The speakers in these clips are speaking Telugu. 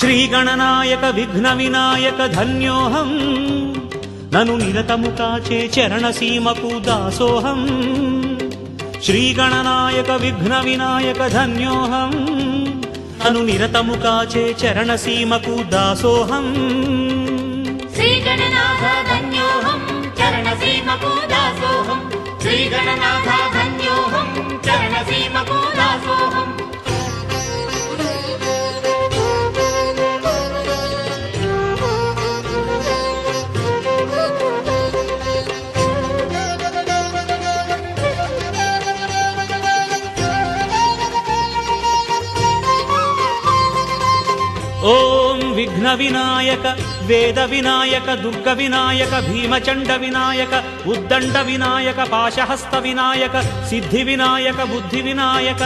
శ్రీగణనాయక విఘ్న వినాయక ధన్యోహం. నను నిరతము కాచే చరణ సీమకు దాసోహం. శ్రీగణనాయక విఘ్న వినాయక ధన్యోహం. నను నిరతము కాచే చరణ సీమకు దాసోహం. శ్రీగణనాథ ధన్యోహం చరణసీమకు దాసోహం. శ్రీగణనాథ విఘ్న వినాయక వేద వినాయక దుర్గ వినాయక భీమచండ వినాయక ఉద్దండ వినాయక పాశహస్త వినాయక సిద్ధి వినాయక బుద్ధి వినాయక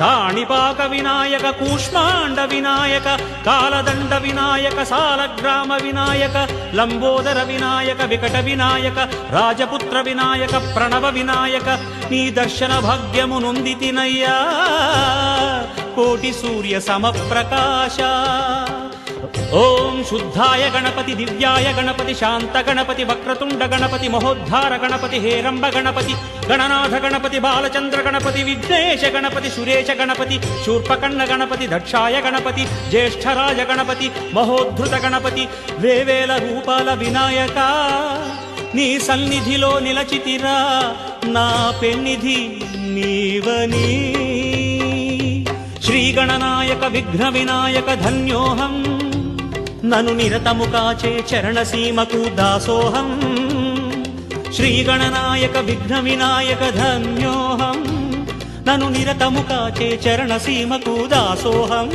కాణిపాక వినాయక కూష్మాండ వినాయక కాలదండ వినాయక సాలగ్రామ వినాయక లంబోదర వినాయక వికట వినాయక రాజపుత్ర వినాయక ప్రణవ వినాయక నీ దర్శన భాగ్యము నొందితినయ్యా కోటి సూర్య సమప్రకాశ. ఓం శుద్ధాయ గణపతి దివ్యాయ గణపతి శాంత గణపతి వక్రతుండ గణపతి మహోద్ధార గణపతి హేరంబ గణపతి గణనాథ గణపతి బాలచంద్ర గణపతి విఘ్నేశ గణపతి సురేశ గణపతి శూర్పకర్ణ గణపతి దక్షాయ గణపతి జ్యేష్ఠరాజ గణపతి మహోద్ధృత గణపతి వేవేల రూపాల వినాయక నీ సన్నిధిలో నిలచితిరా నా పెన్నిధి నీవని. శ్రీగణనాయక విఘ్న వినాయక ధన్యోహం నను నిరతము కాచే చరణసీమకు దాసోహం. శ్రీగణనాయక విఘ్న వినాయక ధన్యోహం. నను నిరతము కాచే చరణసీమకు దాసోహం.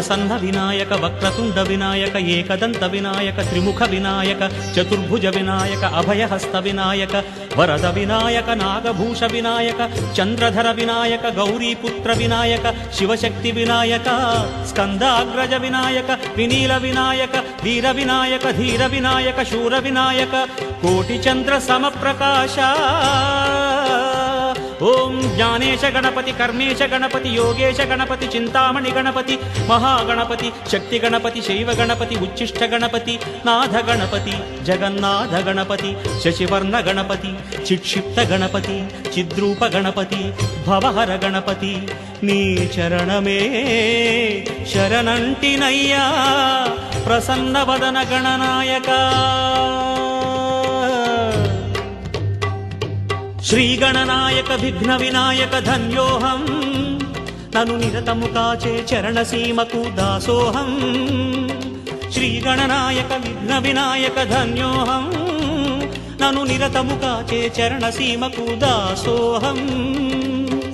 ప్రసన్న వినాయక వక్రతుండ వినాయక ఏకదంత వినాయక త్రిముఖ వినాయక చతుర్భుజ వినాయక అభయహస్త వినాయక వరద వినాయక నాగభూష వినాయక చంద్రధర వినాయక గౌరీపుత్ర వినాయక శివశక్తి వినాయక స్కందాగ్రజ వినాయక వినీల వినాయక వీర వినాయక ధీర వినాయక శూర వినాయక కోటి చంద్ర సమప్రకాశ. ఓం జ్ఞానేశ గణపతి కర్మేశ గణపతి యోగేశ గణపతి చింతామణి గణపతి మహాగణపతి శక్తి గణపతి శైవ గణపతి ఉచ్చిష్ట గణపతి నాథ గణపతి జగన్నాథ గణపతి శశివర్ణ గణపతి చిక్షిప్త గణపతి చిద్రూప గణపతి భవహర గణపతి. నీ చరణమే శరణంటినయ్యా ప్రసన్న వదన గణనాయక. శ్రీగణనాయక విఘ్న వినాయక ధన్యోహం. నను నిరతము కాచే చరణసీమకు దాసోహం. శ్రీగణనాయక విఘ్న వినాయక ధన్యోహం. నను నిరతము కాచే చరణసీమకు దాసోహం.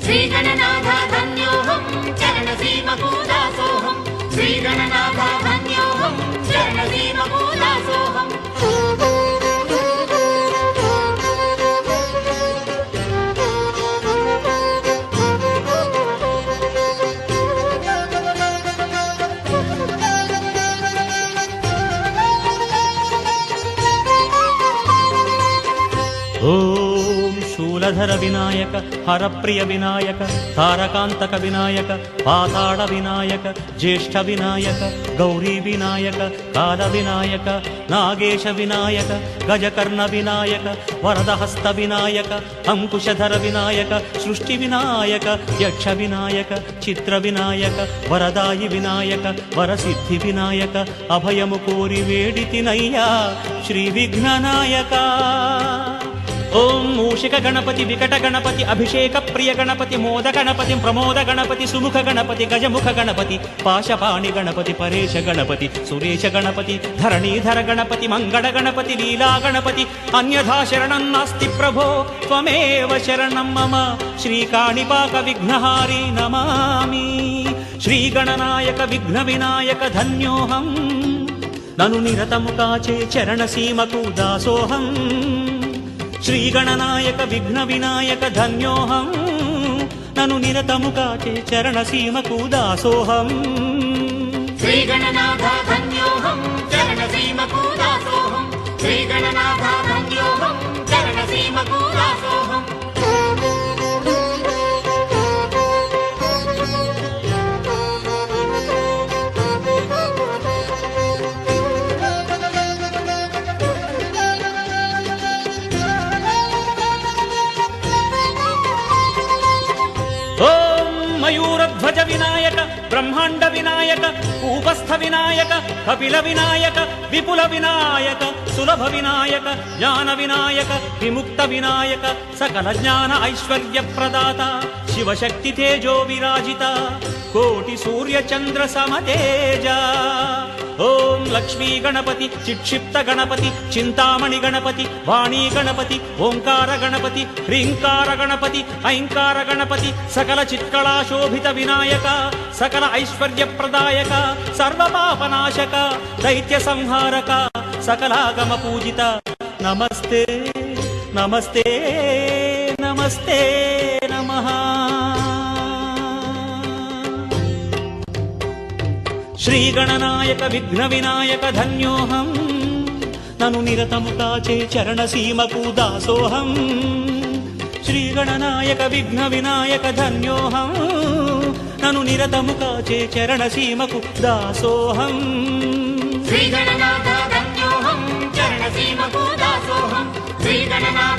శ్రీగణనాథ ధన్యోహం శూలధర వినాయక హరప్రియ వినాయక తారకాంతక వినాయక పాతాళ వినాయక జ్యేష్ఠ వినాయక గౌరీ వినాయక కాల వినాయక నాగేశ వినాయక గజకర్ణ వినాయక వరదహస్త వినాయక అంకుశధర వినాయక సృష్టి వినాయక యక్ష వినాయక చిత్ర వినాయక వరదాయి వినాయక వరసిద్ధి వినాయక అభయము కోరి వేడితినయ్యా శ్రీ విఘ్ననాయక ఓం మూషిక గణపతి వికట గణపతి అభిషేక ప్రియ గణపతి మోద గణపతి ప్రమోద గణపతి సుముఖ గణపతి గజముఖ గణపతి పాశపాణి గణపతి పరేశ గణపతి సురేశ గణపతి ధరణీధర గణపతి మంగళ గణపతి లీలా గణపతి అన్యథా శరణం నాస్తి ప్రభో త్వమేవ శరణం మమ శ్రీకాణిపాక విఘ్నహారి నమామి శ్రీగణనాయక విఘ్న వినాయక ధన్యోహం నను నిరతము కాచే చరణ సీమకు దాసోహం శ్రీగణనాయక విఘ్న వినాయక ధన్యోహం. నను నిరతము కాచే చరణ సీమకు దాసోహం. శ్రీగణనాథ ధన్యోహం చరణ సీమకు దాసోహం. శ్రీగణనాథ బ్రహ్మాండ వినాయక ఉపస్థ వినాయక కపిల వినాయక విపుల వినాయక సులభ వినాయక జ్ఞాన వినాయక విముక్త వినాయక సకల జ్ఞాన ఐశ్వర్య ప్రదాత శివశక్తి తేజో విరాజిత కోటి సూర్య చంద్ర సమతేజ. ఓం లక్ష్మీ గణపతి చిక్షిప్త గణపతి చింతామణి గణపతి వాణీ గణపతి ఓంకార గణపతి హ్రీంకార గణపతి ఐంకార గణపతి సకల చిత్కళాశోభిత వినాయక సకల ఐశ్వర్య ప్రదాయక సర్వపాపనాశక దైత్య సంహారక సకలాగమ పూజిత. నమస్తే నమస్తే నమస్తే నమః. శ్రీగణనాయక విఘ్న వినాయక ధన్యోహం. నను నిరతము తాచే చరణసీమకు దాసోహం. శ్రీగణనాయక విఘ్న వినాయక ధన్యోహం. నను నిరతము కాచే చరణసీమకు దాసోహం. శ్రీగణనాథ ధన్యోహం చరణసీమకు దాసోహం. శ్రీగణనాథ